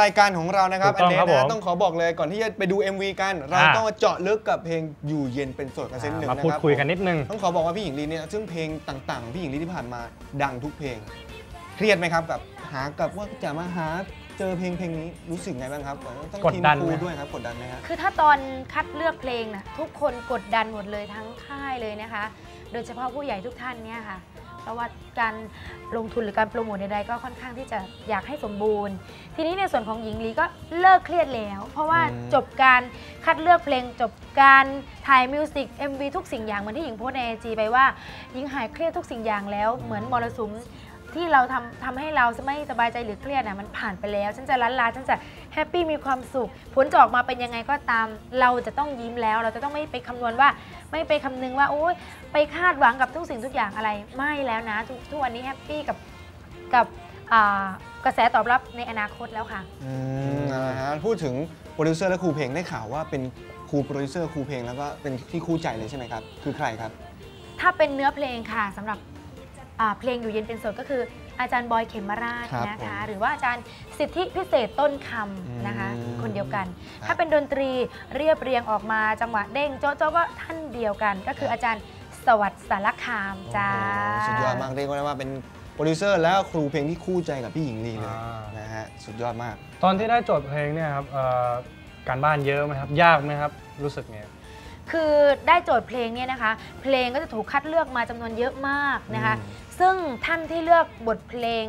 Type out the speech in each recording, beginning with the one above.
รายการของเรานะครับถูกต้องนี้ครับนะผมต้องขอบอกเลยก่อนที่จะไปดู MV กันเราอ่าต้องมาเจาะลึกกับเพลงอยู่เย็นเป็นโสดกันเส้นหนึ่งมานะพูดครับคุยกันนิดนึงต้องขอบอกว่าพี่หญิงลีเนี่ยซึ่งเพลงต่างๆพี่หญิงลีที่ผ่านมาดังทุกเพลง เครียดไหมครับกับหากับว่าจะมาหาเจอเพลงเพลงนี้รู้สึกไงบ้างครับต้องกดดันทีมครูไหมด้วยครับกดดันไหมฮะคือถ้าตอนคัดเลือกเพลงนะทุกคนกดดันหมดเลยทั้งค่ายเลยนะคะ โดยเฉพาะผู้ใหญ่ทุกท่านเนี่ยค่ะ เพราะว่าการลงทุนหรือการโปรโมทใดๆก็ค่อนข้างที่จะอยากให้สมบูรณ์ ทีนี้ในส่วนของหญิงลีก็เลิกเครียดแล้ว เพราะว่าอืมจบการคัดเลือกเพลงจบการถ่ายมิวสิก MV ทุกสิ่งอย่างเหมือนที่หญิงโพสต์ในไอจีไปว่าหญิงหายเครียดทุกสิ่งอย่างแล้วเหมือนมรสุม ที่เราทำทำให้เราไม่สบายใจหรือเครียดน่ะมันผ่านไปแล้ว ฉันจะล้านลาฉันจะแฮปปี้มีความสุข ผลจะออกมาเป็นยังไงก็ตาม เราจะต้องยิ้มแล้ว เราจะต้องไม่ไปคำนวณว่า ไม่ไปคำนึงว่าโอ๊ยไปคาดหวังกับทุกสิ่งทุกอย่างอะไรไม่แล้วนะทุกทุกวันนี้แฮปปี้กับกับอ่ากระแสตอบรับในอนาคตแล้วค่ะอืมนะฮะพูดถึงโปรดิวเซอร์และครูเพลงได้ข่าวว่าเป็นครูโปรดิวเซอร์ครูเพลงแล้วก็เป็นที่คู่ใจเลยใช่ไหมครับ คือใครครับ ถ้าเป็นเนื้อเพลงค่ะสำหรับอ่า เพลงอยู่เย็นเป็นโสดก็คือ อาจารย์บอยเขมราชครับนะคะผมหรือว่าอาจารย์สิทธิพิเศษต้นคำนะคะอืมคนเดียวกันครับถ้าเป็นดนตรีเรียบเรียงออกมาจังหวะเด้งโจ๊ะโจ๊ะก็ท่านเดียวกัน ก็คืออาจารย์สวัสดิ์สารคามจ้าโอ้โหสุดยอดมากเรียกได้ว่าเป็นโปรดิวเซอร์แล้วครูเพลงที่คู่ใจกับพี่หญิงลีเลยอ่านนะฮะสุดยอดมาก ตอนที่ได้โจทย์เพลงเนี่ยครับเอ่อการบ้านเยอะไหมครับ ยากไหมครับรู้สึกไง คือได้โจทย์เพลงเนี่ยนะคะ เพลงก็จะถูกคัดเลือกมาจำนวนเยอะมากนะคะอืมซึ่งท่านที่เลือกบทเพลง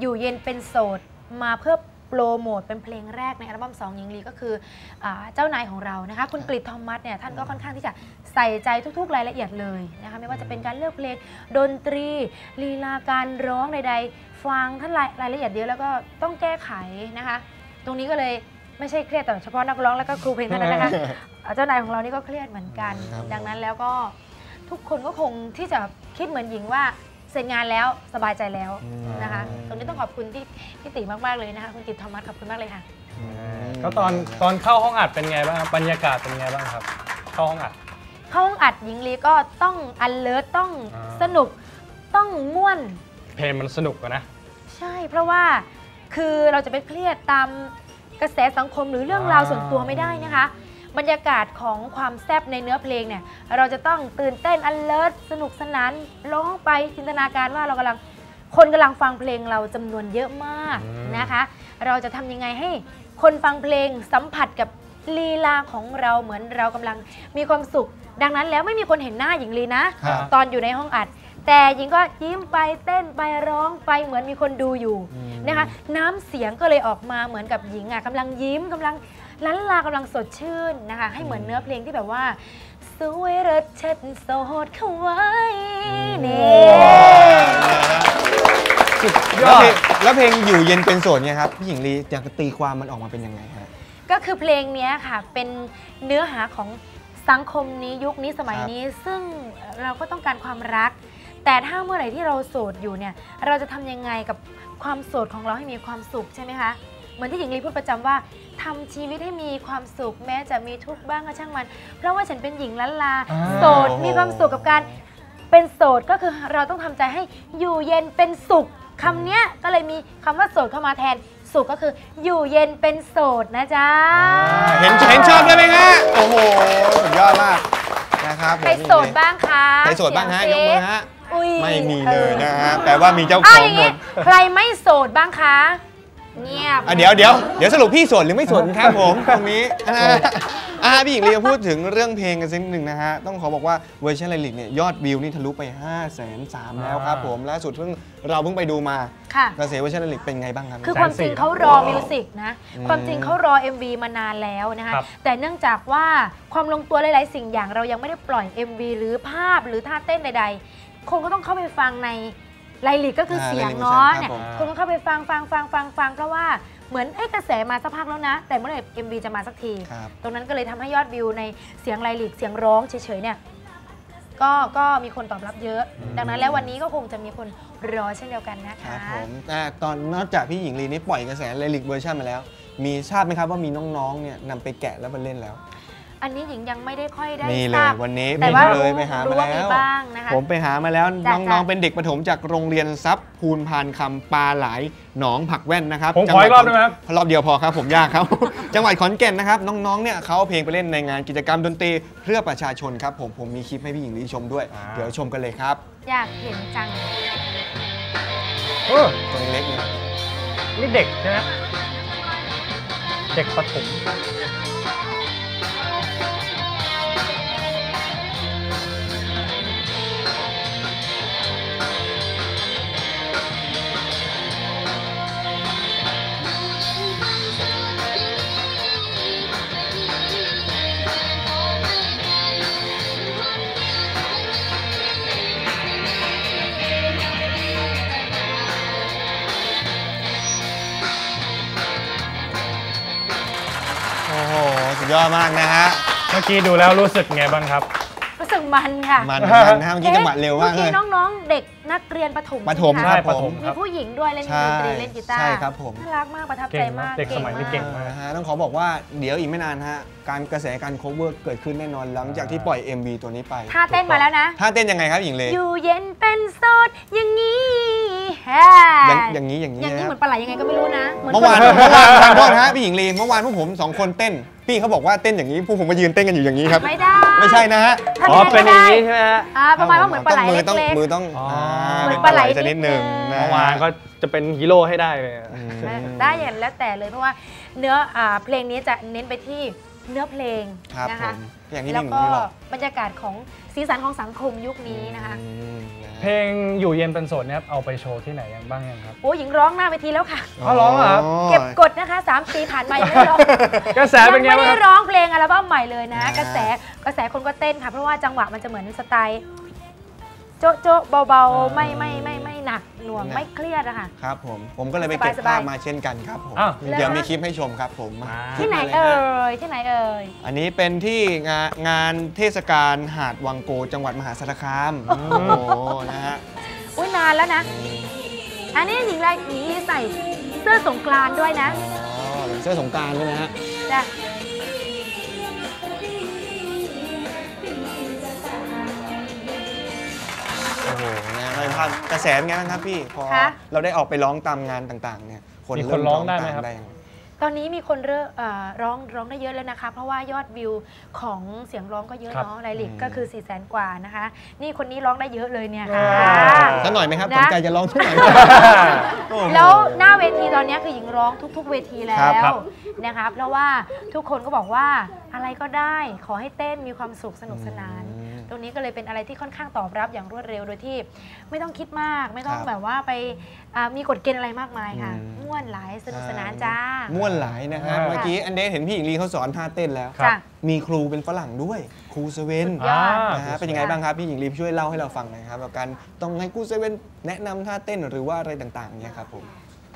อยู่เย็นเป็นโสดมาเพื่อโปรโมทเป็นเพลงแรกในอัลบั้มสองหญิงลีก็คืออาเจ้านายของเรานะคะ คุณกฤษทอมัสเนี่ยท่านก็ค่อนข้างที่จะใส่ใจทุกๆ รายละเอียดเลยนะคะไม่ว่าจะเป็นการเลือกเพลงดนตรีลีลาการร้องใดๆ ฟังท่านรายรายละเอียดเยอะแล้วก็ต้องแก้ไขนะคะ ตรงนี้ก็เลย ไม่ใช่เครียดแต่เฉพาะนักร้องแล้วก็ครูเพลงเท่านั้นนะคะอ่าเจ้านายของเรานี่ก็เครียดเหมือนกันครับดังนั้นแล้วก็ทุกคนก็คงที่จะคิดเหมือนหญิงว่าเสร็จงานแล้วสบายใจแล้วนะคะตรงนี้ต้องขอบคุณที่พี่ติมากๆเลยนะคะคุณกิตทอมัสขอบคุณมากเลยค่ะก็ตอนตอนเข้าห้องอัดเป็นไงบ้างครับบรรยากาศเป็นไงบ้างครับ เข้าห้องอัด เข้าห้องอัดหญิงลีก็ต้อง alert ต้องอ่าสนุกต้องม่วน เพลงมันสนุกอะนะ ใช่เพราะว่าคือเราจะไปเครียดตาม กระแสสังคมหรือเรื่องราวส่วนตัวไม่ได้นะคะ บรรยากาศของความแซ่บในเนื้อเพลงเนี่ย เราจะต้องตื่นเต้น alert สนุกสนานร้องไปจินตนาการว่าเรากำลังคนกำลังฟังเพลงเราจำนวนเยอะมากอืมนะคะ เราจะทำยังไงให้คนฟังเพลงสัมผัสกับลีลาของเราเหมือนเรากำลังมีความสุข ดังนั้นแล้วไม่มีคนเห็นหน้าหญิงลีนะครับตอนอยู่ในห้องอัด แต่หญิงก็ยิ้มไปเต้นไปร้องไปเหมือนมีคนดูอยู่อืมนะคะ น้ำเสียงก็เลยออกมาเหมือนกับหญิงอะกำลังยิ้มกำลังลันลากำลังสดชื่นนะคะ ให้เหมือนเนื้อเพลงที่แบบว่าสวยเริศเช็ดโสดเข้าไว้นี่แล้วเพลงแล้วเพลงอยู่เย็นเป็นโสดเนี่ยครับพี่หญิงลีอยากจะตีความมันออกมาเป็นยังไงฮะก็คือเพลงเนี้ยค่ะเป็นเนื้อหาของสังคมนี้ยุคนี้สมัยครับนี้ ซึ่งเราก็ต้องการความรัก แต่ถ้าเมื่อไหร่ที่เราโสดอยู่เนี่ย เราจะทำยังไงกับความโสดของเราให้มีความสุขใช่ไหมคะ เหมือนที่หญิงลีพูดประจำว่าทำชีวิตให้มีความสุขแม้จะมีทุกข์บ้างก็ช่างมัน เพราะว่าฉันเป็นหญิงล้านลาอ่าโสดมีความสุขกับการเป็นโสดก็คือเราต้องทำใจให้อยู่เย็นเป็นสุขคำเนี้ยก็เลยมีคำว่าโสดเข้ามาแทน สุขก็คืออยู่เย็นเป็นโสดนะจ๊ะ เห็นเห็นชอบด้วยไหมฮะ โอ้โห สุดยอดมากนะครับผมใครโสดบ้างคะใครโสดบ้างฮะยเสีกงมือสิฮะอุ๊ย ไม่มีเลยนะฮะออแต่ว่ามีเจ้าขอ้าอวงอย่างหมงี้ดใครไม่โสดบ้างคะเงียบ อะเดี๋ยวเดี๋ยวเดี๋ยวสรุปพี่โสดหรือไม่โสดครับผมตรงนี้อ่าอ่าพี่หญิงลีมาพูดถึงเรื่องเพลงกันสักนิดหนึ่งนะฮะ ต้องขอบอกว่าเวอร์ชันไลลิกเนี่ยยอดวิวนี่ทะลุไป5 3 0 0 0แล้วครับผมล่าสุดเพิ่งเราเพิ่งไปดูมาค่ะ กระแสเวอร์ชันไลลิกเป็นไงบ้างครับ คือแสนความจริงสี่เขารอมิวสิกนะอืมความจริงเขารอ MV มานานแล้วนะคะ ครับ แต่เนื่องจากว่าความลงตัวหลาย ๆ สิ่งอย่างเรายังไม่ได้ปล่อย MV หรือภาพหรือท่าเต้นใด ๆ คงก็ต้องเข้าไปฟังในไลลิกก็คือเสียงเนาะครับเนี่ยผมคงต้องเข้าไปฟังฟังฟังฟังฟังเพราะว่าเหมือนเอ้ยกระแสมาสักพักแล้วนะ แต่เมื่อไหร่ MV จะมาสักทีครับตรงนั้นก็เลยทำให้ยอดวิวในเสียงไลลิกเสียงร้องเฉยๆเนี่ยก็ก็มีคนตอบรับเยอะ ดังนั้นแล้ววันนี้ก็คงจะมีคนรอเช่นเดียวกันนะครัคะบผมอ่าตอนนอกจากพี่หญิงลีนี่ปล่อยกระแสไลลิกเวอร์ชันมาแล้ว มีทราบไหมครับว่ามีน้องๆเนี่ยนำไปแกะแล้วมาเล่นแล้ว อันนี้หญิงยังไม่ได้ค่อยได้นี่เลทรายบวันนี้แต่พี่ว่าเลยรู้ไปหารู้มาว่าแล้มีว บ้างนะคะ ผมไปหามาแล้วจ้ะน้องจ้ะๆเป็นเด็กประถมจากโรงเรียนทรัพย์ภูนพานคำปลาหลายหนองผักแว่นนะครับผมจัขงอหวัอีกรอบได้ไหมครับ รอบเดียวพอครับผมยากครับ จังหวัดขอนแก่นนะครับน้องๆ เนี่ยเขาเอาเพลงไปเล่นในงานกิจกรรมดนตรีเพื่อประชาชนครับผมผมมีคลิปให้พี่หญิงลีชมด้วยอ่าเดี๋ยวชมกันเลยครับอยากเห็นจัง เออตัวเล็กๆเนี่ยนี่เด็กใช่ไหมเด็กประถม กี้ดูแล้วรู้สึกไงบ้างครับ รู้สึกมันค่ะมันเหมือนกันนะฮะเมื่อกี้จังหวะเร็วมากเลเมื่ยอกี้น้องๆ เด็กนักเรียนประถมประถมใช่ไหคคะรับประผถม ม มีผู้หญิงด้วยเล่นดใช่นตรีเล่นกีตาร์ใช่ครับผม น่ารักมากประทับเก่ใจงมากเด็กสมัยนี้เก่ง มาก นะฮะต้องขอบอกว่าเดี๋ยวอีกไม่นานฮะการกระแสการ cover เกิดขึ้นแน่นอนหลังจากที่ปล่อย MV ตัวนี้ไปท่าเต้นมาแล้วนะ ท่าเต้นยังไงครับหญิงเลอยู่เย็นเป็นโสดอย่างนี้แฮอย่างอย่างนี้อย่างนี้อย่างนี้นะเหมือนปลาไหลยังไงก็ไม่รู้นะหเมื่อวานคเมื่อวานทางโทษนะฮะพี่หญิงลีเมื่อวานพวกผมสองคนเต้น พี่เขาบอกว่าเต้นอย่างนี้พวกผมมายืนเต้นกันอยู่อย่างนี้ครับ ไม่ได้ไม่ใช่นะฮะทำอ๋อยังไงเป็นอก็ย่างได้นี้ใช่ไหมฮะอ่าประมาณว่าเหมือนปลาไหลมือต้องเล็กมือต้องอ๋ออ่าเหมือนเป็นปลาไหลสักนิดหนึ่งนิดนึงนะเมื่อวานก็จะเป็นฮีโร่ให้ได้เลยอืมๆได้อย่างแล้วแต่เลยเพราะว่าเนื้ออ่าเพลงนี้จะเน้นไปที่เนื้อเพลงครับนะผคะมอย่างที่แล้พี่วหญิงก็ลีบอกบรรยากาศของ สีสันของสังคมยุคนี้นะคะอืมนะเพลงอยู่เย็นเป็นโสดเนี่ยเอาไปโชว์ที่ไหนยังบ้างยังครับโอ้หญิงร้องหน้าเวทีแล้วค่ะอ๋อร้องเหรอครับเก็บกดนะคะ3ปีผ่านมายังไม่ได้ร้องกระแสเป็นไงยังไม่บ้างคได้รับร้องเพลงอัลบั้มใหม่เลยนะอ่ากระแสกระแสคนก็เต้นค่ะ เพราะว่าจังหวะมันจะเหมือนสไตล์โจ๊ะโจ๊ะเบาอ่าๆไม่ไม่ไม่ไม่ หนักหน่วงไม่เครียดอะค่ะ ครับผม ผมก็เลยไปเก็บสบายๆ ภาพมาเช่นกันครับผมอ้าว เดี๋ยวมีคลิปให้ชมครับผมมาอ่าที่ไหนคลิปเอ่มาลยฮะยที่ไหนเอ่ย อันนี้เป็นที่งานงานเทศกาลหาดวังโกจังหวัดมหาสารคามโอ้โอ้โหโหนะฮะอุ้ยนานแล้วนะ อันนี้หญิงไรหญิงลีใส่เสื้อสงกรานต์ด้วยนะอ๋อเป็นเสื้อสงกรารใช่ไหมฮะจ้ะโอ้โห นะไม่พลาดกระแสเป็นไงบ้างครับพี่พอเราได้ออกไปร้องตามงานต่างๆเนี่ยคนมีคนเริ่มร้องได้ไหมตาครับได้ยังตอนนี้มีคนเริ่มเอ่อร้องร้องได้เยอะแล้วนะคะ เพราะว่ายอดวิวของเสียงร้องก็เยอะครับ เนาะไลลิกก็คือ4ี่แสนกว่านะคะ นี่คนนี้ร้องได้เยอะเลยเนี่ยค่ะอ่าสักหน่อยไหมครับนะสนใจจะร้องสักหน่อยไหมโอ้โหแล้วหน้าเวทีตอนนี้คือหญิงร้องทุก ๆ เวทีแล้ครับครัวบนะคะเพราะว่าทุกคนก็บอกว่าอะไรก็ได้ขอให้เต้นมีความสุขสนุกสนานอืม ตรงนี้ก็เลยเป็นอะไรที่ค่อนข้างตอบรับอย่างรวดเร็วโดยที่ไม่ต้องคิดมาก ไม่ต้องครับแบบว่าไปอ่ามีกฎเกณฑ์อะไรมากมายค่ะอืมม่วนหลายสนุกสนานจ้าม่วนหลายนะฮะอ่าเมื่อกี้อันเดนเห็นพี่หญิงลีเขาสอนท่าเต้นแล้วจ้ะมีครูเป็นฝรั่งด้วยครูเซเว่นยอดนะฮะเป็นยังไงบ้างครับพี่หญิงลีช่วยเล่าให้เราฟังหน่อยครับกับการต้องให้ครูเซเว่นแนะนำท่าเต้นหรือว่าอะไรต่างๆเนี่ยครับผม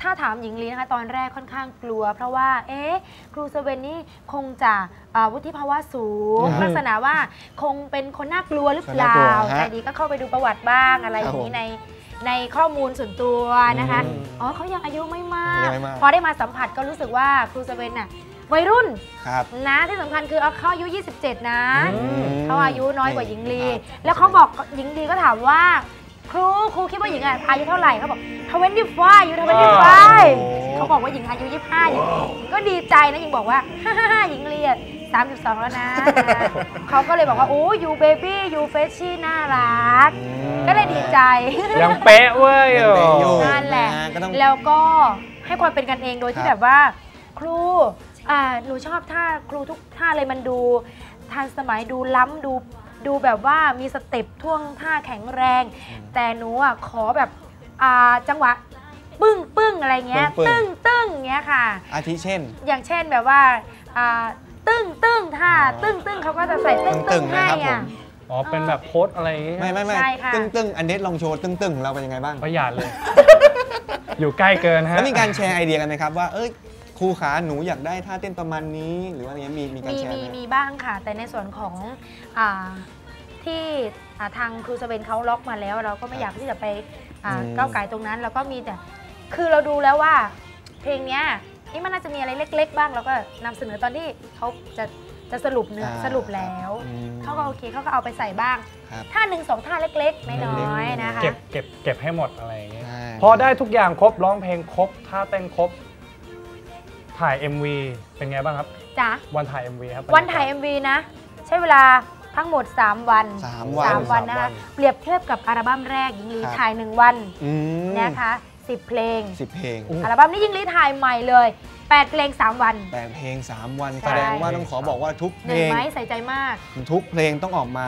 ถ้าถามหญิงลีนะคะตอนแรกค่อนข้างกลัว เพราะว่าเอ๊ะครูเซเว่นนี่คงจะอ่าวุฒิภาวะสูงครับลักษณะว่าคงเป็นคนน่ากลัวหรือเปล่าคนน่ากลัวฮะแต่ดีก็เข้าไปดูประวัติบ้างอะไรอย่างนี้ครับผมในในข้อมูลส่วนตัวนะคะอืมอ๋อเขายังอายุไม่มากยังไม่มาก พอได้มาสัมผัสก็รู้สึกว่าครูเซเว่นน่ะวัยรุ่นครับนะที่สำคัญคือเอาเขาอายุ 27 นะอืมเขาอายุน้อยกว่าหญิงลีครับแล้วเขาบอกหญิงลีก็ถามว่า ครูครูคิดว่าหญิงอะอายุเท่าไหร่เขาบอกทเวนตี้ไฟอายุทเวนตี้ไฟโอ้เขาบอกว่าหญิงอายุ25หญิงก็ดีใจนะหญิงบอกว่าฮ่าๆหญิงลีอะ32แล้วนะ เขาก็เลยบอกว่า โอ้ยูเบบี้ยูเฟชชี่น่ารัก ก็เลยดีใจ ยังเป๊ะเว้ยยังเป๊ะอยู่นั่นแหละนะฮะก็ต้องแล้วก็ให้ความเป็นกันเองโดยที่ครับแบบว่า ครูอ่าหนูชอบท่าครูทุกท่าเลยมันดูทันสมัยดูล้ำดู ดูแบบว่ามีสเต็ปท่วงท่าแข็งแรง แต่หนูอะขอแบบอ่าจังหวะปึ้งปึ้งอะไรเงี้ยปึ้ตึ้งงปึ้งตึ้งเงี้ยค่ะ อาทิเช่น อย่างเช่นแบบว่าอ่าตึ้งตึ้งท่าอ๋อตึ้งตึ้งเขาก็จะใส่ตึ้งตึ้ตึ้งงๆให้นะครับผมอะอ๋อ เป็นแบบโค้ดอะไรอย่างงี้ไม่ไม่ไม่ใช่ค่ะ ตึ้งตึ้งอันเดนลองโชว์ตึ้งตึ้งของเราเป็นยังไงบ้างประหยัดเลย อยู่ใกล้เกินฮะ แล้วมีการแชร์ไอเดียกันไหมครับว่าเอ้ย ครูขาหนูอยากได้ท่าเต้นประมาณนี้ หรือว่าอะไรเงี้ยมีมีการมีแชร์มีไหมมีบ้างค่ะ แต่ในส่วนของอาที่อ่าทางครูสเวนเขาล็อกมาแล้ว เราก็ไม่อยากที่จะไปอ่าอืมก้าวไก่ตรงนั้น แล้วก็มีแต่คือเราดูแล้วว่า เพลงเนี้ยนี่มันน่าจะมีอะไรเล็ก ๆ บ้างเราก็นำเสนอตอนที่เขาจะจะสรุปเนื้ออ่าสรุปแล้วอืม เขาก็โอเคเขาก็เอาไปใส่บ้างครับท่าหนึ่งสองท่าเล็กๆน้อยๆนะคะ เก็บเก็บเก็บให้หมดอะไรอย่างเงี้ยใช่ พอได้ทุกอย่างครบร้องเพลงครบท่าเต้นครบ ถ่าย MV เป็นไงบ้างครับจ้ะวันถ่าย MV ครับวันถ่าย MV นะ ใช้เวลาทั้งหมด 3 วันสามวันสามวันนะคะเปรียบเทียบกับอัลบั้มแรกหญิงลีครับถ่าย 1 วันอืมนะคะ10 เพลงสิบเพลง อัลบั้มนี้หญิงลีถ่ายใหม่เลย8เพลง 3 วันแปดเพลง 3 วันใช่แสดงว่าต้องขอบอกว่าทุกหเพลนึ่งงไม้ใส่ใจมาก ทุกเพลงต้องออกมา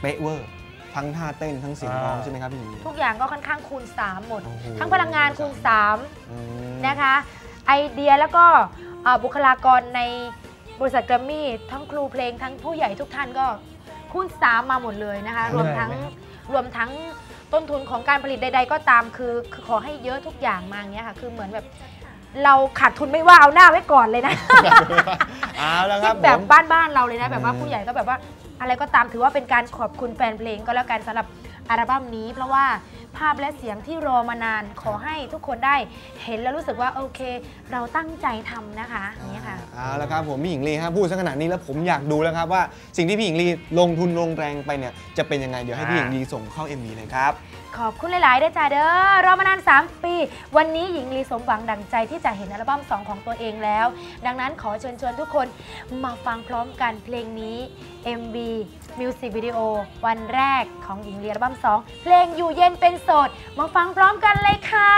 เป๊ะเวอร์ทั้งท่าเต้นทั้งเสียงร้องใช่ไหมครับพี่หญิงลีทุกอย่างก็ค่อนข้างคูณ 3 หมดโอ้โหทั้งพลังงานคูณอืม3นะคะ ไอเดียแล้วก็เอ่อบุคลากรในบริษัทแกรมมี่ทั้งครูเพลงทั้งผู้ใหญ่ทุกท่านก็คูณ3มาหมดเลยนะคะ รวมทั้งเหนื่อยไหมครับรวมทั้งต้นทุนของการผลิตใด ๆ ก็ตามคือคือขอให้เยอะทุกอย่างมาอย่างเงี้ยค่ะ คือเหมือนแบบเราขาดทุนไม่ว่าเอาหน้าไว้ก่อนเลยนะเอาแล้วคคิรัดบแบบผมบ้านๆเราเลยนะ แบบว่าอืมผู้ใหญ่ก็แบบว่าอะไรก็ตามถือว่าเป็นการขอบคุณแฟนเพลงก็แล้วกันสำหรับอัลบั้มนี้ เพราะว่า ภาพและเสียงที่รอมานานขอให้ทุกคนได้เห็นแล้วรู้สึกว่าโอเค เราตั้งใจทำนะคะอย่างนี้ยค่ะเอาละครับผมพี่หญิงลีครับพูดซะขนาดนี้แล้วผมอยากดูแล้วครับว่าสิ่งที่พี่หญิงลีลงทุนลงแรงไปเนี่ยจะเป็นยังไงเดี๋ยวให้พี่หญิงลีส่งเข้า MV เลยครับขอบคุณหลายๆด้วยจ้าเด้อรอมานาน 3 ปี วันนี้หญิงลีสมหวังดังใจที่จะเห็นอัลบั้ม 2 ของตัวเองแล้ว ดังนั้นขอเชิญชวนทุกคนมาฟังพร้อมกันเพลงนี้ MV มิวสิกวิดีโอวันแรกของหญิงลีอัลบั้ม2 เพลงอยู่เย็นเป็นโสด มาฟังพร้อมกันเลยค่ะ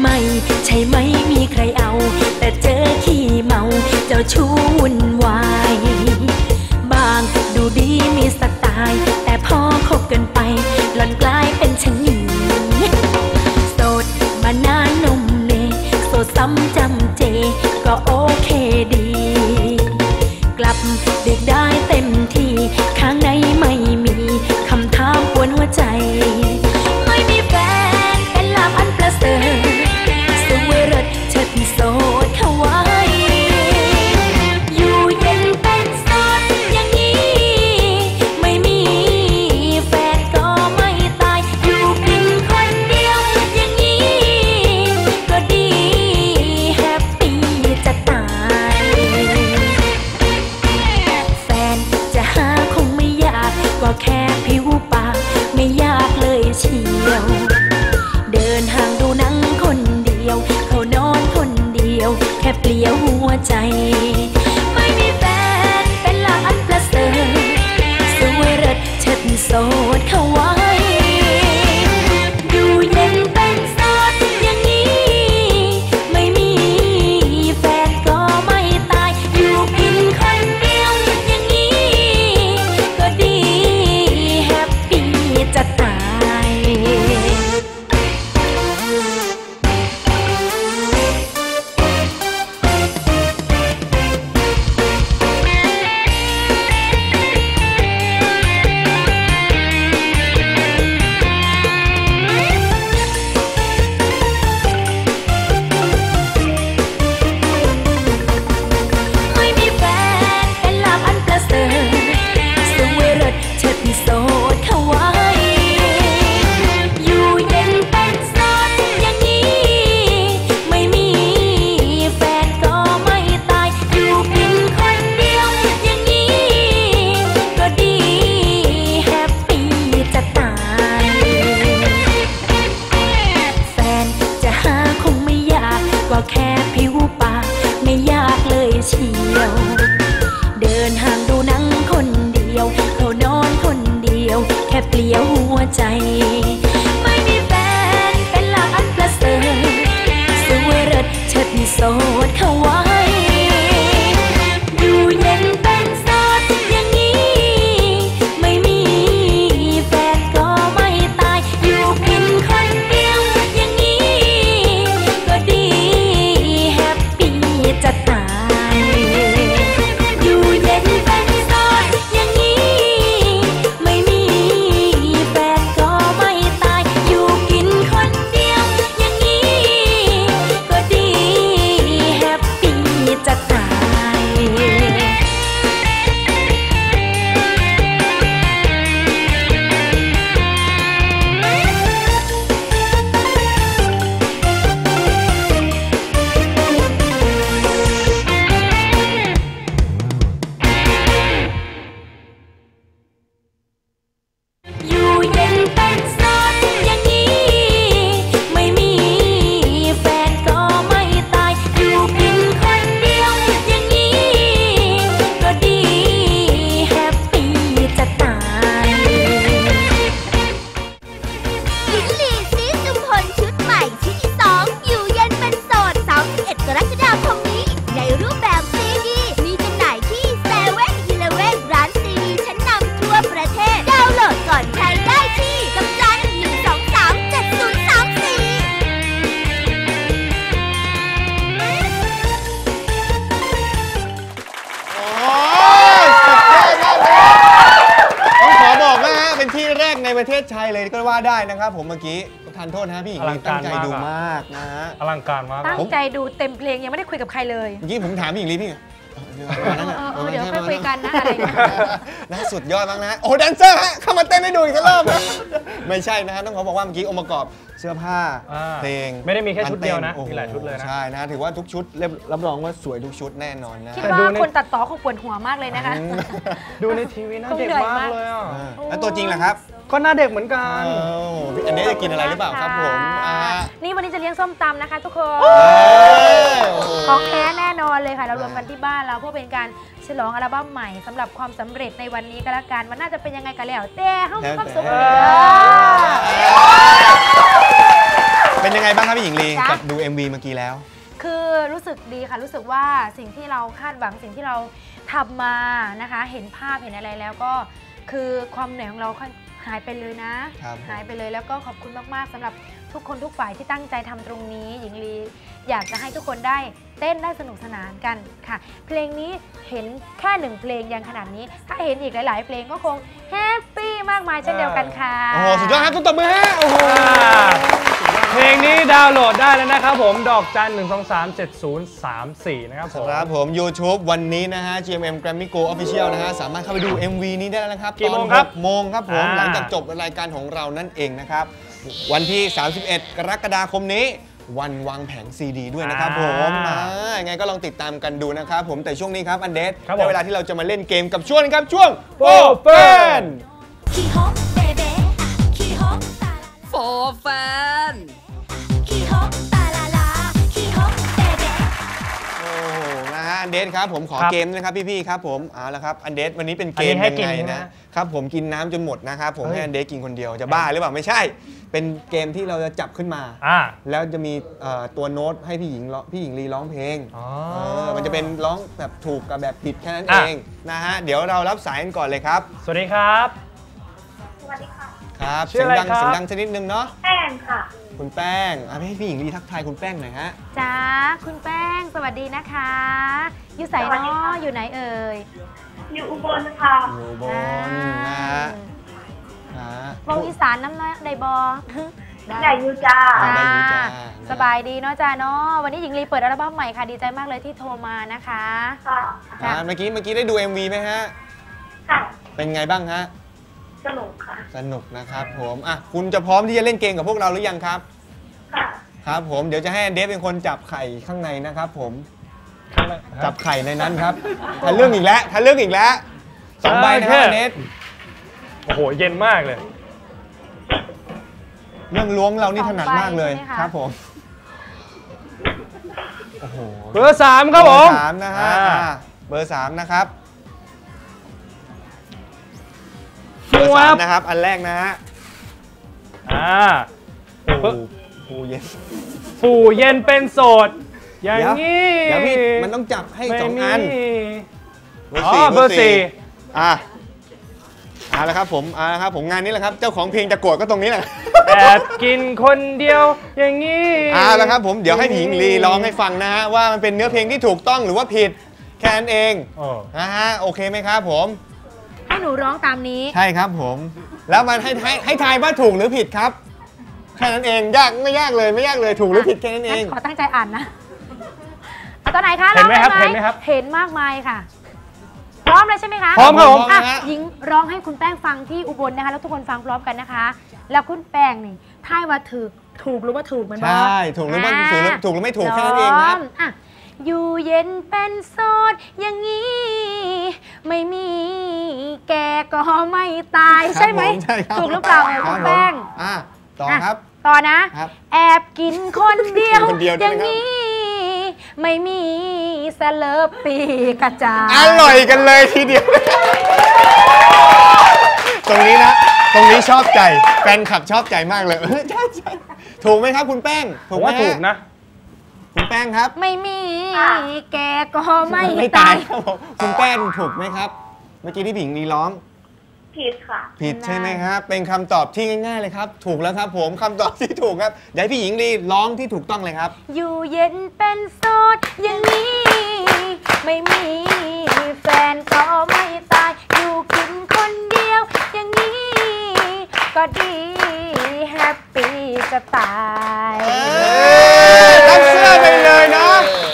ไม่ใช่ไม่มีใครเอา แต่เจอขี้เมา เจ้าชู้วุ่นว เดินห้างดูนังคนเดียว เขานอนคนเดียว แค่เปลี่ยวหัวใจ แรกในประเทศไทยเลยก็ว่าได้นะครับ ผมเมื่อกี้ทานโทษนะฮะพี่หญิงอลัลีงตั้กางรใจมากดูอะ มากนะฮะ อลังการมากตั้งใจดูเต็มเพลงยังไม่ได้คุยกับใครเลย เมื่อกี้ผมถามพี่หญิงลีพี่ประมาณนั้นน่ะเออเออเดี๋ยว ประมาณค่อยคุยกันนะอะไรอย่างเงี้ย นะสุดยอดมากนะ โอ้แดนเซอร์ฮะเข้ามาเต้นให้ดูอีกสักรอบนะ ไม่ใช่นะฮะต้องขอบอกว่าเมื่อกี้องค์ประกอบเสื้อผ้าอ่าเพลงไม่ได้มีแค่ชุดเดียวนะกรต้โอ้โมีหลายชุดเลยนะ ใช่นะถือว่าทุกชุดรับรองว่าสวยทุกชุดแน่นอนนะ คิดแต่ดูว่าในคนตัดต่อคงปวดหัวมากเลยนะคะอืมดูในทีวีหน่าเด็กคงเหนื่อยมากมากเลยอะอ่าแล้วตัวจริงล่ะครับก็หน้าเด็กเหมือนกันเออพี่อันนี้จะกินอะไรหรือเปล่าครับผมอ่านี่วันนี้จะเลี้ยงส้มตำนะคะ ทุกคน เอ้ยโอ้โห ของแท้แน่นอนเลยค่ะ เรารวมกันที่บ้านเราเพื่อเป็นการฉลองอัลบั้มใหม่สำหรับความสำเร็จในวันนี้ก็แล้วกันมันน่าจะเป็นยังไงกันแล้วแต่ห้องมีความสุขแล้เลวแต่ยเป็นยังไงบ้างครับพี่หญิงลีจ๊ะกับดู MV เมื่อกี้แล้ว คือรู้สึกดีค่ะรู้สึกว่าสิ่งที่เราคาดหวังสิ่งที่เราทำมานะคะ เห็นภาพเห็นอะไรแล้วก็คือความเหนื่อยของเราค่อยหายไปเลยนะครับหายไปเลยแล้วก็ขอบคุณมากๆสำหรับ ทุกคนทุกฝ่ายที่ตั้งใจทำตรงนี้ หญิงลีอยากจะให้ทุกคนได้เต้นได้สนุกสนานกันค่ะ เพลงนี้เห็นแค่หนึ่งเพลงยังขนาดนี้ ถ้าเห็นอีกหลาย ๆ เพลงก็คงแฮปปี้มากมายเช่นเดียวกันค่ะโอ้โหสุดยอดครับตุ้มตบมือฮะโอ้โหเพลงนี้ดาวน์โหลดได้แล้วนะครับผมดอกจัน1 2 3 7 0 3 4นะครับผมครับผม YouTube วันนี้นะฮะ GMM Grammy Go Official นะฮะ สามารถเข้าไปดู MV นี้ได้แล้วนะครับกี่โมงตอนครับ6โมงครับผมอ่าหลังจากจบรายการของเรานั่นเองนะครับ วันที่ 31 กรกฎาคมนี้ วันวางแผงซีดีด้วยนะครับผมอ่ายังไงก็ลองติดตามกันดูนะครับผมแต่ช่วงนี้ครับอันเดสครับผม ได้เวลาที่เราจะมาเล่นเกมกับช่วงครับช่วงโปเปิ้นลขี้ฮกเบเบ้อะขี้ฮกตา อันเดสครับผมขอครับเกมนะครับพี่ๆครับผมเอาละครับอันเดสวันนี้เป็นเกอันนี้มให้ยังกินไงใช่ไหมนะครับผมกินน้ำจนหมดนะครับผมเฮ้ยให้อันเดสกินคนเดียวจะบ้าหรือเปล่าไม่ใช่ เป็นเกมที่เราจะจับขึ้นมาอ่าแล้วจะมีเอ่อตัวโน้ตให้พี่หญิงร้องพี่หญิงลีร้องเพลงอ๋อเออมันจะเป็นร้องแบบถูกกับแบบผิดแค่นั้นอะเองนะฮะเดี๋ยวเรารับสายกันก่อนเลยครับ สวัสดีครับ ครับชื่อเสียงอะไรดังครับ เสียงดังชนิดนึงเนาะแป้งค่ะ คุณแป้งอะให้พี่หญิงลีทักทายคุณแป้งหน่อยฮะจ้าคุณแป้ง สวัสดีนะคะ อยู่ใส่สวัสดีเนาะค่ะ อยู่ไหนเอ่ยอยู่อุบลค่ะอยู่บนนะฮะฮะ วงอีสานน้ำน้อยไดบอไหนอยู่จ้าอ่าได้อยู่จ้า สบายดีเนาะจ้าเนาะวันนี้หญิงลีเปิดอัลบั้มใหม่ค่ะดีใจมากเลยที่โทรมานะคะ ค่ะอ่าเมื่อกี้เมื่อกี้ได้ดู MV ไหมฮะ ค่ะ เป็นไงบ้างฮะ สนุกค่ะ สนุกนะครับผมอะคุณจะพร้อมที่จะเล่นเกมกับพวกเราหรือยังครับ ค่ะ ครับผมเดี๋ยวจะให้เดฟเป็นคนจับไข่ข้างในนะครับผมจัจับบไข่ในนั้นครับทะลึ่งอีกแล้วทะลึ่งอีกแล้วสองใบนะครับโอเคเดฟโอ้โหเย็นมากเลย เรื่องล้วงเรานี่สถองนัดใบมากเลยใช่ไหมคะครับผมโอ้โหเบอร์สามครับผมเบอร์สามนะฮะอ่าอ่าเบอร์สามนะครับ โอ้วสามบนะครับ อันแรกนะฮะอ่าปูปูเย็นปู่เย็นเป็นโสด อย่างนี้เดี๋ยวพี่มันต้องจับให้สองอันไม่มีอ๋อเบอร์สี่อะเอาละครับผมเอาละครับผมงานนี้แหละครับ เจ้าของเพลงจะโกรธก็ตรงนี้แหละแอบกินคนเดียวอย่างนี้เอาละครับผมเดี๋ยวให้พี่หญิงลีร้องให้ฟังนะฮะว่ามันเป็นเนื้อเพลงที่ถูกต้องหรือว่าผิดแค่นั้นเองโอ้นะฮะโอเคไหมครับผม ให้หนูร้องตามนี้ใช่ครับผม แล้วมันให้ให้ให้ทายว่าถูกหรือผิดครับ แค่นั้นเองยากไม่ยากเลยไม่ยากเลยถูกหรือผิดแค่นั้นเองงั้นขอตั้งใจอ่านนะเอาตัวไหนคะเห็นไหมครับองด้เห็นไหมครับ เห็นมากมายค่ะ พร้อมเลยใช่ไหมคะพร้อมครับผมอะหญิงร้องให้คุณแป้งฟังที่อุบลนะคะ แล้วทุกคนฟังพร้อมกันนะคะ แล้วคุณแป้งนี่ทายว่าถูกถูกหรือว่าถูกเหมือนบใช่ถูกหรือว่าถูกหรือถูกหรือไม่ถูกแค่นั้นเองครับพม อะอยู่เย็นเป็นโสดอย่างนี้ ไม่มีแกก็ไม่ตายใช่ไหมครับผใช่ครับถูกหรือเปล่ารับคุณแป้ง ผมอะต่ออะ ครับ ต่อนะ ครับแอบกินคนเดียวคนเดียวด้วยอย่างนะครับนี้ ไม่มีสเลบปีกระจายอร่อยกันเลยทีเดียว ตรงนี้นะ ตรงนี้ชอบใจ แฟนคลับชอบใจมากเลยเออใช่ใช่ถูกไหมครับคุณแป้งผถูมกไหมว่าถูกฮะนะ คุณแป้งครับ ไม่มีแกก็ไม่ไม่ตาตายยครับผมคุณแป้งถูกไหมครับ เมื่อกี้ที่ผิงนีร้องผิดค่ะ ผิดใช่ไหมครับ เป็นคำตอบที่ง่ายๆเลยครับ ถูกแล้วครับผมคำตอบที่ถูกครับเดี๋ยวให้พี่หญิงลีร้องที่ถูกต้องเลยครับ อยู่เย็นเป็นโสดอย่างนี้ ไม่มีแฟนก็ไม่ตาย อยู่กินคนเดียวอย่างนี้ ก็ดีแฮปปี้จะตายรับเสื้อไปเลยนะ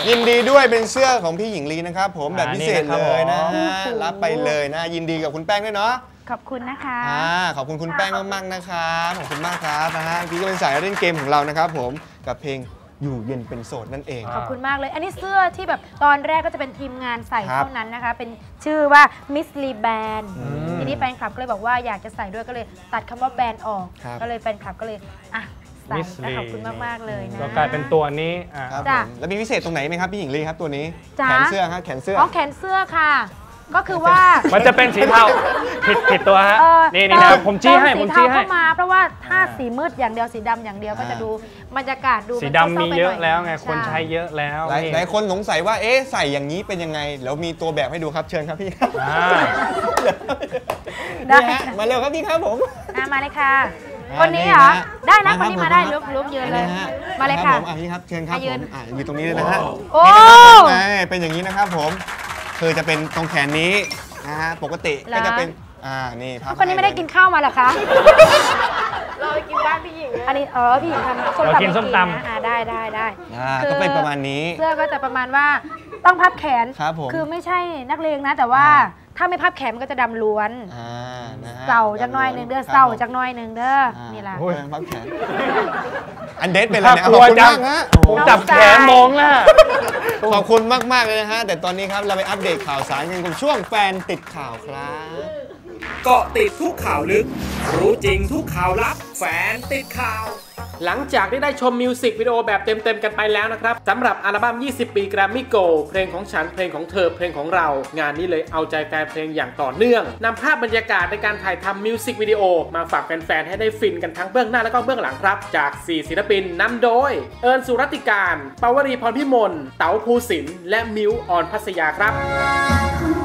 ยินดีด้วยเป็นเสื้อของพี่หญิงลีนะครับผมแบบอ่าพิเศษนี่นะครับเลยนะผมฮะรับไปเลยนะ ยินดีกับคุณแป้งด้วยเนาะขอบคุณนะคะอ่าขอบคุณคุณแป้งมากๆนะครับขอบคุณมากครับนะฮะพี่ก็เป็นสายเล่นเกมของเรานะครับผมกับเพลงอยู่เย็นเป็นโสดนั่นเอง ขอบคุณมากเลย อันนี้เสื้อที่แบบตอนแรกก็จะเป็นทีมงานใส่ครับเท่านั้นนะคะ เป็นชื่อว่า Miss Lee Band มทีนี้แฟนคลับก็เลยบอกว่าอยากจะใส่ด้วยก็เลยตัดคำว่าแบรนด์ออกครับก็เลยแฟนคลับก็เลยอะใส่ Miss นะ Lee ขอบคุณมาก ๆ เลยนะ ก็กลายเป็นตัวนี้อะครับผจ้ะมแล้วมีพิเศษตรงไหนไหมครับพี่หญิงลีครับตัวนี้ จ๊ะ แขนเสื้อครับแขนเสื้ออ๋อแขนเสื้อค่ะ ก็คือว่ามันจะเป็นสีเทาผิดผิดตัวฮะเอ่อนี่นี่นะเติผมจี้ให้เติผมสีจี้เทาให้ เข้ามาเพราะว่าถ้าอ่าสีมืดอย่างเดียวสีดำอย่างเดียวก็จะดูบรรยากาศดูสีนดำมีเยอะศร้าๆไปหน่แล้วไงคนใช้เยอะแล้วหลายนี่หลายคนสงสัยว่าเอ๊ะใส่อย่างนี้เป็นยังไงแล้วมีตัวแบบให้ดูครับเชิญครับพี่ครับอ่า ได้นี่ฮะมาเร็วครับพี่ครับผม อะมาเลยค่ะอ่า คนนี้เหรอนี่นะได้นะมาคนครับนี้มาได้ผมลุกลุกยืนเลยอัฮมาเลยรับค่ะผมอะพี่ครับเชิญครับอะยืผนมอะอยู่ตรงนี้เลยนะฮะโอ้นี่นะครับผมเป็นอย่างนี้นะครับผมคือจะเป็นตรงแขนนี้นะฮะปกติเหรอก็จะเป็นอ่านี่พับคนนี้ไม่ได้ให้กินข้าวมาเหรอคะเราไปกินบ้านพี่หญิง อันนี้เออพี่หญิงทำส้มตำเรากินส้มตำให้กินนะอ่าได้ได้ได้อ่าคือก็เป็นประมาณนี้ เสื้อก็จะประมาณว่าต้องพับแขนครับผมคือไม่ใช่นักเลงนะ แต่ว่าถ้าไม่พับแขนมันก็จะดำล้วนอ่า นะฮะเศร้าจักหน้อยหนึ่งเด้อครับเศร้าผมจักหน้อยหนึ่งเด้ออ่านี่ล่ะโอ้ยพับแขนอันเดทเป็นอะไรเนี่ยน่ากขลัอบวคุณจังมากฮะ ผมจับแขนมองแล้วขอบคุณมาก ๆ เลยนะฮะ แต่ตอนนี้ครับ เราไปอัปเดตข่าวสารกันกับช่วงแฟนติดข่าวครับ เกาะติดทุกข่าวลึก รู้จริงทุกข่าวลับ แฟนติดข่าว หลังจากที่ได้ชมมิวสิกวิดีโอแบบเต็มๆกันไปแล้วนะครับสำหรับอัลบั้ม 20 ปีแกรมมี่โกเพลงของฉันเพลงของเธอเพลงของเรา งานนี้เลยเอาใจแฟนเพลงอย่างต่อเนื่องนำภาพบรรยากาศในการถ่ายทำมิวสิกวิดีโอมาฝากแฟนๆให้ได้ฟินกันทั้งเบื้องหน้าและก็เบื้องหลังครับ จาก 4 ศิลปินนำโดย เอิญสุรติการปาวรีพรพิมล เต๋าภูสิน และมิวออนพัสยาครับ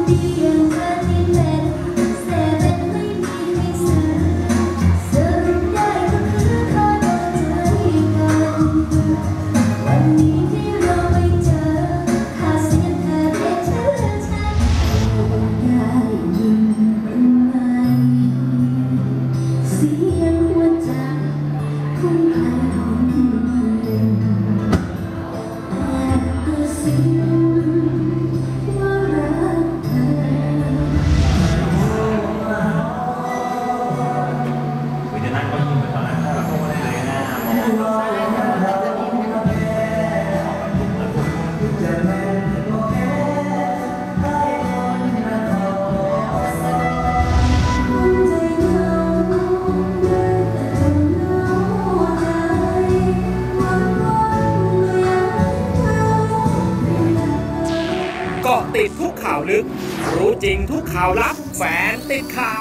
เก